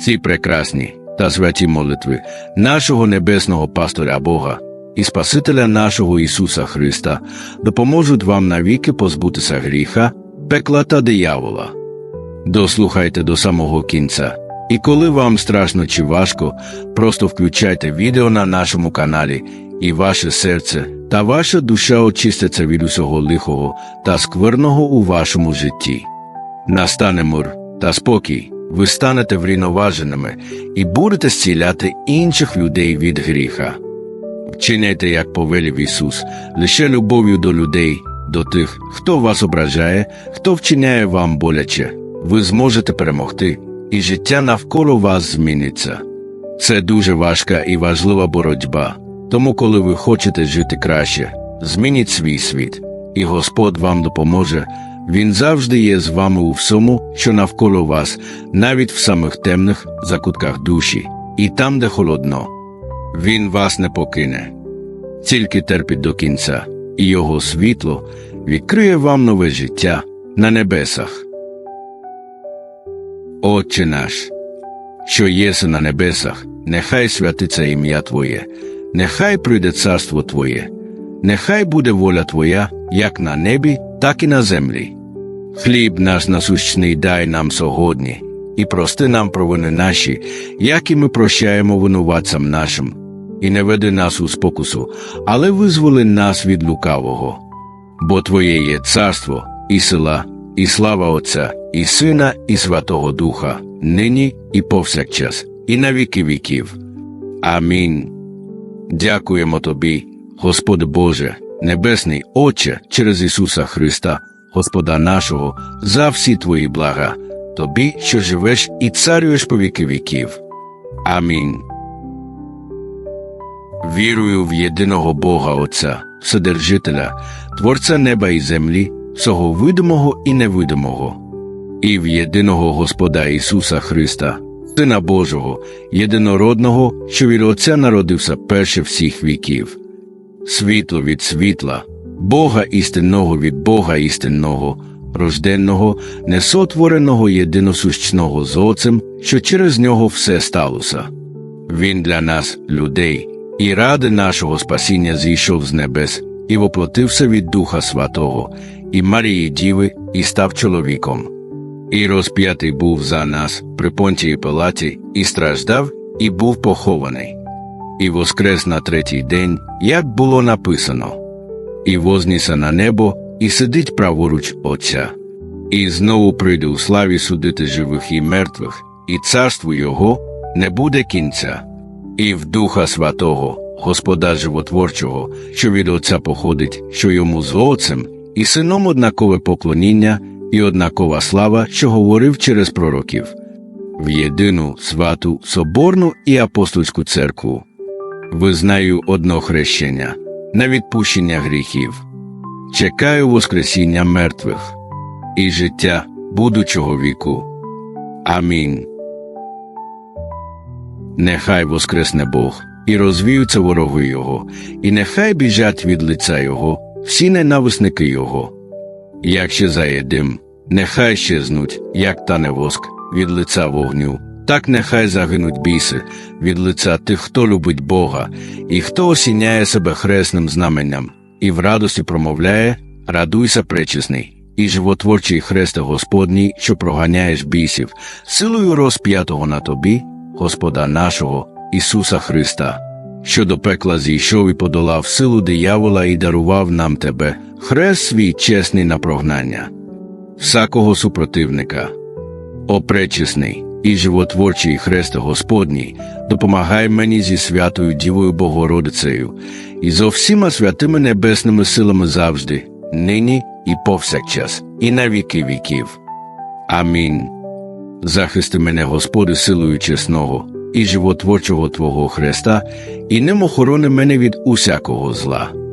ці прекрасні та святі молитви нашого небесного пастора Бога і Спасителя нашого Ісуса Христа допоможуть вам навіки позбутися гріха, пекла та диявола. Дослухайте до самого кінця. І коли вам страшно чи важко, просто включайте відео на нашому каналі, і ваше серце та ваша душа очистяться від усього лихого та скверного у вашому житті. Настане мир та спокій, ви станете врівноваженими і будете зціляти інших людей від гріха. Вчиняйте, як повелів Ісус, лише любов'ю до людей, до тих, хто вас ображає, хто вчиняє вам боляче. Ви зможете перемогти, і життя навколо вас зміниться. Це дуже важка і важлива боротьба. Тому, коли ви хочете жити краще, змініть свій світ, і Господь вам допоможе. Він завжди є з вами у всьому, що навколо вас, навіть в самих темних закутках душі, і там, де холодно. Він вас не покине. Тільки терпіть до кінця, і його світло відкриє вам нове життя на небесах. Отче наш, що єси на небесах, нехай святиться ім'я Твоє, нехай прийде царство Твоє, нехай буде воля Твоя, як на небі, так і на землі. Хліб наш насущний дай нам сьогодні, і прости нам провини наші, як і ми прощаємо винуватцям нашим, і не веди нас у спокусу, але визволи нас від лукавого. Бо Твоє є царство, і сила, і слава Отця, і Сина, і Святого Духа, нині і повсякчас, і на віки віків. Амінь. Дякуємо Тобі, Господи Боже, Небесний Отче, через Ісуса Христа, Господа нашого, за всі Твої блага, Тобі, що живеш і царюєш по віки віків. Амінь. Вірую в єдиного Бога Отця, Вседержителя, Творця неба і землі, всього видимого і невидимого, і в єдиного Господа Ісуса Христа, Сина Божого, єдинородного, що від Отця народився перше всіх віків, світло від світла, Бога істинного від Бога істинного, рожденного, несотвореного єдиносущного з Отцем, що через нього все сталося. Він для нас, людей, і ради нашого спасіння зійшов з небес і воплотився від Духа Святого, і Марії Діви, і став чоловіком. І розп'ятий був за нас при понтії Пилаті, і страждав, і був похований, і воскрес на третій день, як було написано, і вознісся на небо, і сидить праворуч Отця, і знову прийде у славі судити живих і мертвих, і царству Його не буде кінця, і в Духа Святого, Господа Животворчого, що від Отця походить, що йому з Отцем, і сином однакове поклоніння, і однакова слава, що говорив через пророків, в єдину святу, соборну і апостольську церкву. Визнаю одно хрещення на відпущення гріхів, чекаю Воскресіння мертвих і життя будучого віку. Амінь. Нехай воскресне Бог і розвіються вороги Його, і нехай біжать від лиця Його всі ненависники Його. Як ще зає дим, нехай щезнуть, як тане воск від лиця вогню, так нехай загинуть біси від лиця тих, хто любить Бога, і хто осіняє себе хресним знаменням, і в радості промовляє Радуйся, пречесний, і животворчий хресте Господній, що проганяєш бісів, силою розп'ятого на тобі, Господа нашого, Ісуса Христа, що до пекла зійшов і подолав силу диявола і дарував нам тебе, хрест свій чесний на прогнання, всякого супротивника. О пречесний і животворчий хрест Господній, допомагай мені зі святою Дівою Богородицею і зо всіма святими небесними силами завжди, нині і повсякчас, і на віки віків. Амінь. Захисти мене, Господи, силою чесного і животворчого Твого Христа, і ним охорони мене від усякого зла.